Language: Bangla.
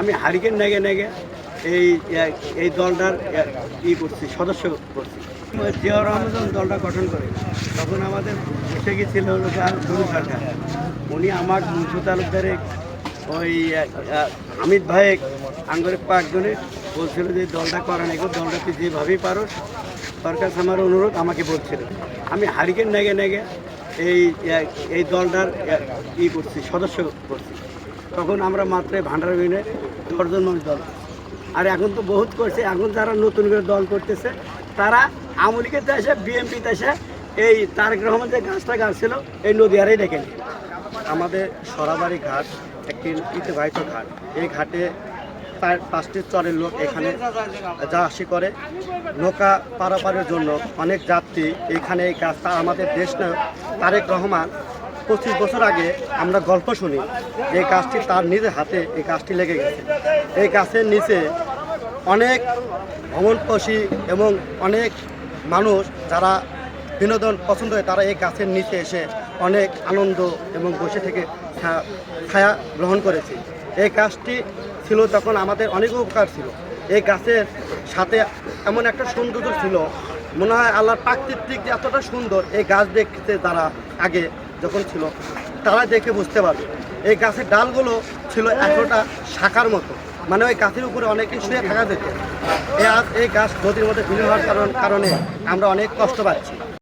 আমি হারিকেন নেগে নেগে এই এই দলটার ই করছি, সদস্য করছি। জিয়াউর রহমান দলটা গঠন করে, তখন আমাদের বসে গেছিল দুরু সরকার। উনি আমার মুন্সু তালুকদারে ওই হামিদ ভাই আঙ্গরের পাঁচজনে বলছিল যে দলটা করেন এগো দলটা তুই যেভাবেই পারো সরকার আমার অনুরোধ আমাকে বলছিল। আমি হারিকেন নেগে নেগে এই এই দলটার ই করছি, সদস্য করছি। তখন আমরা মাত্র ভান্ডার ইউনিয়নে দশজন মানুষ দল। আর এখন তো বহুত করছে, এখন যারা নতুন করে দল করতেছে, তারা আওয়ামী লীগেতে এসে বিএনপিতে এসে এই তারেক রহমান যে গাছটা গাছ ছিল এই নদীয়ারেই ডেকে নিয়ে আমাদের সরাবাড়ি ঘাট, একটি ইতিবাহিত ঘাট। এই ঘাটে প্রায় পাঁচটি চরের লোক এখানে যা আসি করে। নৌকা পারাপারের জন্য অনেক যাত্রী এখানে এই কাজটা আমাদের দেশ তারেক রহমান পঁচিশ বছর আগে আমরা গল্প শুনি যে কাজটি তার নিজের হাতে এই গাছটি লেগে গেছে। এই গাছের নিচে অনেক ভ্রমণপসী এবং অনেক মানুষ যারা বিনোদন পছন্দ হয় তারা এই গাছের নিচে এসে অনেক আনন্দ এবং বসে থেকে ছায়া গ্রহণ করেছে। এই গাছটি ছিল তখন আমাদের অনেক উপকার ছিল। এই গাছের সাথে এমন একটা সৌন্দর্য ছিল, মনে হয় আল্লাহর প্রাকৃতিক দিয়ে এতটা সুন্দর এই গাছ দেখতে তারা আগে যখন ছিল, তারা দেখে বুঝতে পারবে এই গাছের ডালগুলো ছিল এতটা শাখার মতো। মানে ওই গাছের উপরে অনেকে শুয়ে থাকা যেত এই গাছ নদীর মধ্যে বিলীন হওয়ার কারণে আমরা অনেক কষ্ট পাচ্ছি।